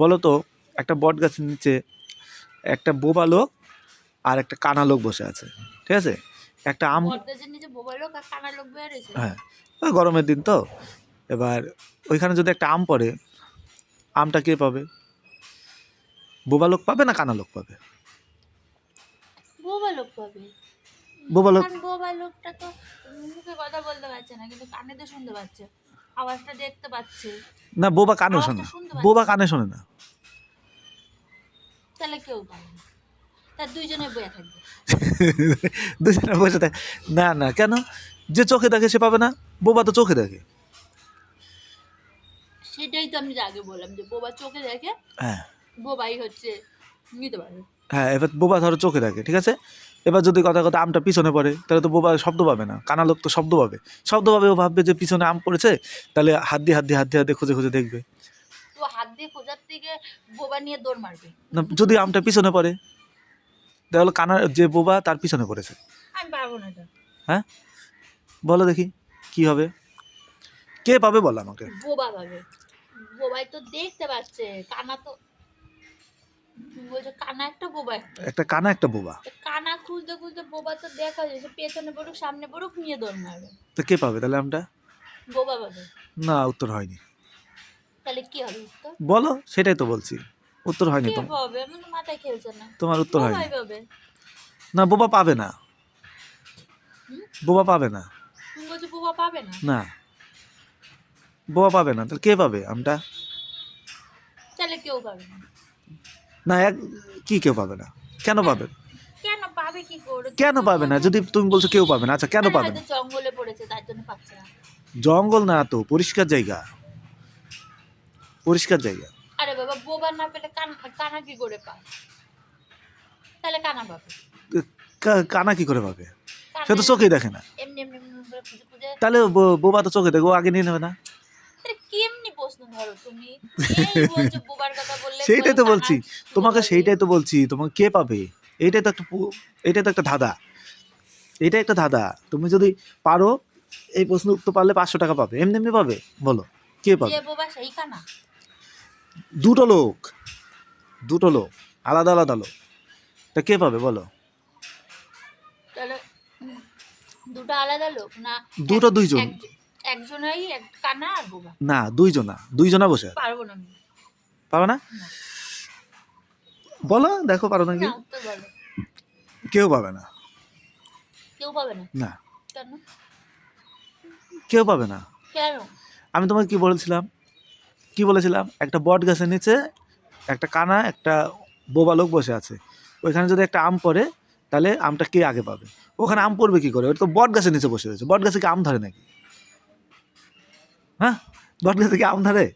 বলো তো একটা বট গাছের নিচে একটা বোবা লোক আর একটা কানা লোক বসে আছে ঠিক আছে? একটা আম হ্যাঁ গরমের দিন তো। এবার ওইখানে যদি একটা আম পড়ে আমটা কে পাবে? বোবা লোক পাবে না কানা লোক পাবে? বোবা লোক পাবে। বোবা লোক বোবা লোকটা তো মুখে কথা বলতে পারছে না কিন্তু কানে তো শুনতে পাচ্ছে। আওয়াজটা দেখতে পাচ্ছে। না বোবা কানে শোনে বোবা কানে শোনে না। তাহলে কেউ পাবে না। দুইজনে বয়ে থাকবে। দুজনে বসে থাকে না না কেন? যে চোখে দেখে সে পাবে না বোবা তো চোখে দেখে। সেটাই তো আমি আগে বললাম যে বোবা চোখে দেখে হ্যাঁ। বোবাই হচ্ছে নিতে পারবে হ্যাঁ এবার বোবা ধরো চোখে দেখে ঠিক আছে? এবার যদি কথা কথা আমটা পিছনে পড়ে তাহলে তো বোবা শব্দ পাবে না। কানা লোক তো শব্দ পাবে। শব্দ পাবে ও ভাববে যে পিছনে আম পড়েছে তাহলে হাত দিয়ে হাত দিয়ে হাত দিয়ে হাত দিয়ে খুঁজে খুঁজে দেখবে। না যদি আমটা পিছনে পড়ে তাহলে কানা যে বোবা তার পিছনে পড়েছে। হ্যাঁ? বলো দেখি কি হবে? কে পাবে বলো আমাকে? বোবা পাবে। বোবাই তো দেখতে পাচ্ছে কানা তো তুমি কানা একটা বোবা একটা। একটা কানা একটা বোবা খুলতে খুলতে বোবা তো দেখা যায় সে পেছনে পড়ুক সামনে পড়ুক নিয়ে দৌড় মারবে। তো কে পাবে তাহলে আমটা? বোবা পাবে। না উত্তর হয়নি। তাহলে কি হবে উত্তর? বলো সেটাই তো বলছি। উত্তর হয়নি কে তো পাবে? আমার মাথায় খেলছে না। তোমার উত্তর হয়নি। বোবাই পাবে। না বোবা পাবে না। বোবা পাবে না। তুমি বলছো বোবা পাবে না? না। বোবা পাবে না তাহলে কে পাবে আমটা? তাহলে কেউ পাবে না। না এক কি কেউ পাবে না? কেন পাবে? কেন পাবে কি করে? কেন পাবে না? যদি তুমি বলছো কেউ পাবে না আচ্ছা কেন পাবে না? জঙ্গলে পড়েছে তার জন্য পাচ্ছে না। জঙ্গল না তো পরিষ্কার জায়গা। পরিষ্কার জায়গা। আরে বাবা বোবা না পেলে কানা কানা কি করে পায় তাহলে কানা পাবে। কানা কি করে পাবে? সে তো চোখেই দেখে না। তাহলে বোবা তো চোখে দেখো আগে নিয়ে নেবে না। সেইটাই তো বলছি। তোমাকে সেইটাই তো বলছি। তোমাকে কে পাবে? এইটাই তো একটা এইটাই তো একটা ধাঁধা। এইটাই একটা ধাঁধা। তুমি যদি পারো এই প্রশ্ন উত্তর পারলে পাঁচশো টাকা পাবে। এমনি এমনি পাবে বলো। কে পাবে? দুটো লোক দুটো লোক আলাদা আলাদা লোক। তা কে পাবে বলো? দুটো আলাদা লোক না দুটো দুইজন। এক- একজনেরই এক কানা আর বোবা? না দুইজনা। দুইজনা বসে। পারব না আমি। পারো না? না। বলো দেখো পারো নাকি? কেউ পাবে না। কেউ পাবে না? না। কেন? কেউ পাবে না। কেন? আমি তোমাকে কি বলেছিলাম? কি বলেছিলাম? একটা বট গাছের নিচে একটা কানা একটা বোবা লোক বসে আছে। ওইখানে যদি একটা আম পড়ে তাহলে আমটা কে আগে পাবে? ওখানে আম পড়বে কি করে? ওটা তো বট গাছের নিচে বসে রয়েছে। বট গাছে কি আম ধরে নাকি? হ্যাঁ? বট গাছে কি আম ধরে?